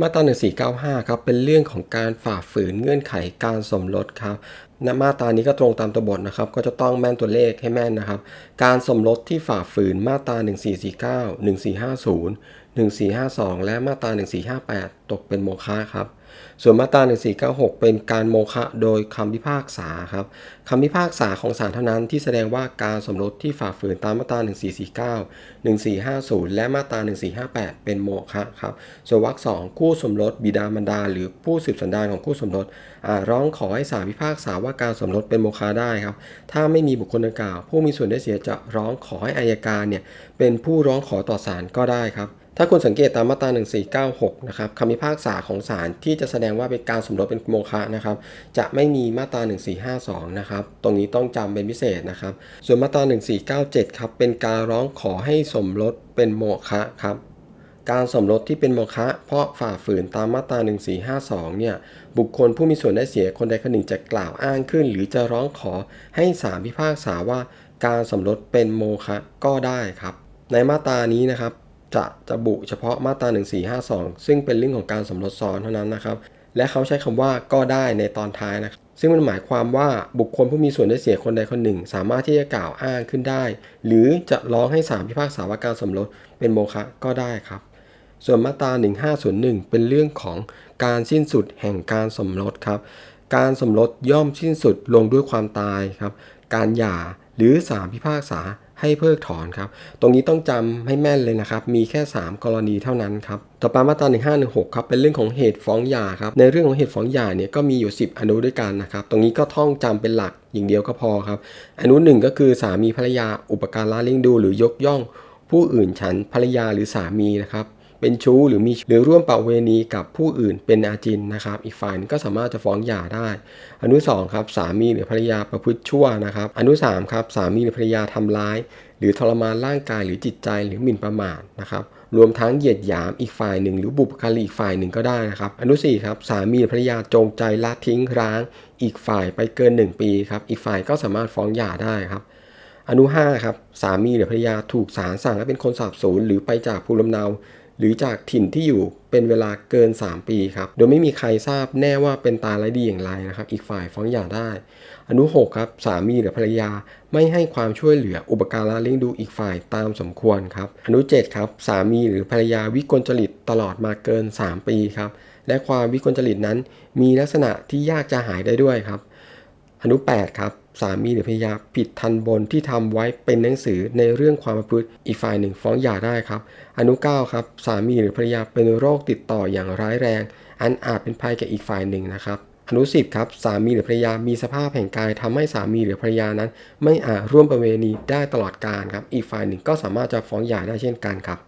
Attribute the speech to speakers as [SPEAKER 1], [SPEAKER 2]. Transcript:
[SPEAKER 1] มาตรา1495ครับเป็นเรื่องของการฝ่าฝืนเงื่อนไขการสมรสครับณมาตรานี้ก็ตรงตามตัวบทนะครับ ก็จะต้องแม่นตัวเลขให้แม่นนะครับ การสมรสที่ฝ่าฝืนมาตรา1449 1450 1452 และมาตรา1458 ตกเป็นโมฆะครับ ส่วนมาตรา1496 เป็นการโมฆะโดยคำพิพากษาครับคำพิพากษาของศาลเท่านั้นที่แสดงว่าการสมรสที่ฝ่าฝืนตามมาตรา1449 1450 และมาตรา1458 เป็นโมฆะครับ ส่วนวรรคสองคู่สมรสบิดามารดา หรือผู้สืบสันดานของคู่สมรสร้องขอให้ศาลพิพากษาว่าการสมรสเป็นโมฆะได้ครับ ถ้าไม่มีบุคคลดังกล่าว ผู้มีส่วนได้เสียจะร้องขอให้อายการเนี่ยเป็นผู้ร้องขอต่อศาลก็ได้ครับถ้าคุณสังเกตตามมาตรา1496 นะครับคำพิพากษาของศาลที่จะแสดงว่าเป็นการสมรสเป็นโมฆะนะครับ จะไม่มีมาตรา1452 นะครับ ตรงนี้ต้องจำเป็นพิเศษนะครับ ส่วนมาตรา1497 ครับ เป็นการร้องขอให้สมรสเป็นโมฆะครับ การสมรสที่เป็นโมฆะเพราะฝ่าฝืนตามมาตรา1452 เนี่ย บุคคลผู้มีส่วนได้เสียคนใดคนหนึ่งจะกล่าวอ้างขึ้น หรือจะร้องขอให้ศาลพิพากษาว่า การสมรสเป็นโมฆะก็ได้ครับ ในมาตรานี้นะครับ จะจะบุเฉพาะมาตรา 1452 ซึ่งเป็นเรื่องของการสมรสซ้อนเท่านั้นนะครับ และเขาใช้คำว่าก็ได้ในตอนท้ายนะครับ ซึ่งมันหมายความว่าบุคคลผู้มีส่วนได้เสียคนใดคนหนึ่ง สามารถที่จะกล่าวอ้างขึ้นได้ หรือจะร้องให้ศาลพิพากษาว่าการสมรสเป็นโมฆะก็ได้ครับ ส่วนมาตรา 1501 เป็นเรื่องของการสิ้นสุดแห่งการสมรสครับ การสมรสย่อมสิ้นสุดลงด้วยความตายครับ การหย่าหรือศาลพิพากษา ให้เพิกถอนครับ ตรงนี้ต้องจำให้แม่นเลยนะครับ มีแค่ 3 กรณีเท่านั้นครับ ต่อไปมาตรา1516ครับ เป็นเรื่องของเหตุฟ้องหย่าครับ ในเรื่องของเหตุฟ้องหย่าเนี่ยก็มีอยู่ 10 อนุด้วยกันนะครับ ตรงนี้ก็ท่องจำเป็นหลักอย่างเดียวก็พอครับ อนุหนึ่งก็คือสามีภรรยาอุปการะเลี้ยงดู หรือยกย่อง ผู้อื่นฉันภรรยาหรือสามีนะครับ เป็นชู้หรือมีหรือร่วมเประเวณีกับผู้อื่นเป็นอาจินนะครับ อีกฝ่ายก็สามารถจะฟ้องหย่าได้ อนุ2ครับสามีหรือภรรยาประพฤติชั่วนะครับ อนุ3ครับสามีหรือภรรยาทำร้าย หรือทรมานร่างกายหรือจิตใจหรือหมิ่นประมาทนะครับรวมทั้งเหยียดหยามอีกฝ่ายหนึ่ง หรือบุพการีอีกฝ่ายหนึ่งก็ได้นะครับ อนุ4ครับสามีหรือภรรยาจงใจละทิ้งร้าง อีกฝ่ายไปเกิน 1 ปีครับอีกฝ่ายก็สามารถฟ้องหย่าได้ครับอนุ5ครับสามีหรือภรรยาถูกศาลสั่งให้เป็นคนสาบสูญหรือไปจากภูมิลำเนา หรือจากถิ่นที่อยู่เป็นเวลาเกิน 3 ปีครับ โดยไม่มีใครทราบแน่ว่าเป็นตายร้ายดีอย่างไรนะครับ อีกฝ่ายฟ้องหย่าได้ อนุ 6 ครับ สามีหรือภรรยาไม่ให้ความช่วยเหลืออุปการะเลี้ยงดูอีกฝ่ายตามสมควรครับ อนุ 7 ครับ สามีหรือภรรยาวิกลจริตตลอดมาเกิน 3 ปีครับ และความวิกลจริตนั้น มีลักษณะที่ยากจะหายได้ด้วยครับ อนุ 8 ครับ สามีหรือภรรยาผิดทันบนที่ทำไว้เป็นหนังสือในเรื่องความประพฤติอีกฝ่ายหนึ่งฟ้องหย่าได้ครับ อนุ9ครับสามีหรือภรรยาเป็นโรคติดต่ออย่างร้ายแรง อันอาจเป็นภัยแก่อีกฝ่ายหนึ่งนะครับอนุ10ครับสามีหรือภรรยามีสภาพแห่งกายทำให้สามีหรือภรรยานั้น ไม่อาจร่วมประเวณีได้ตลอดกาลครับอีกฝ่ายหนึ่งก็สามารถจะฟ้องหย่าได้เช่นกันครับ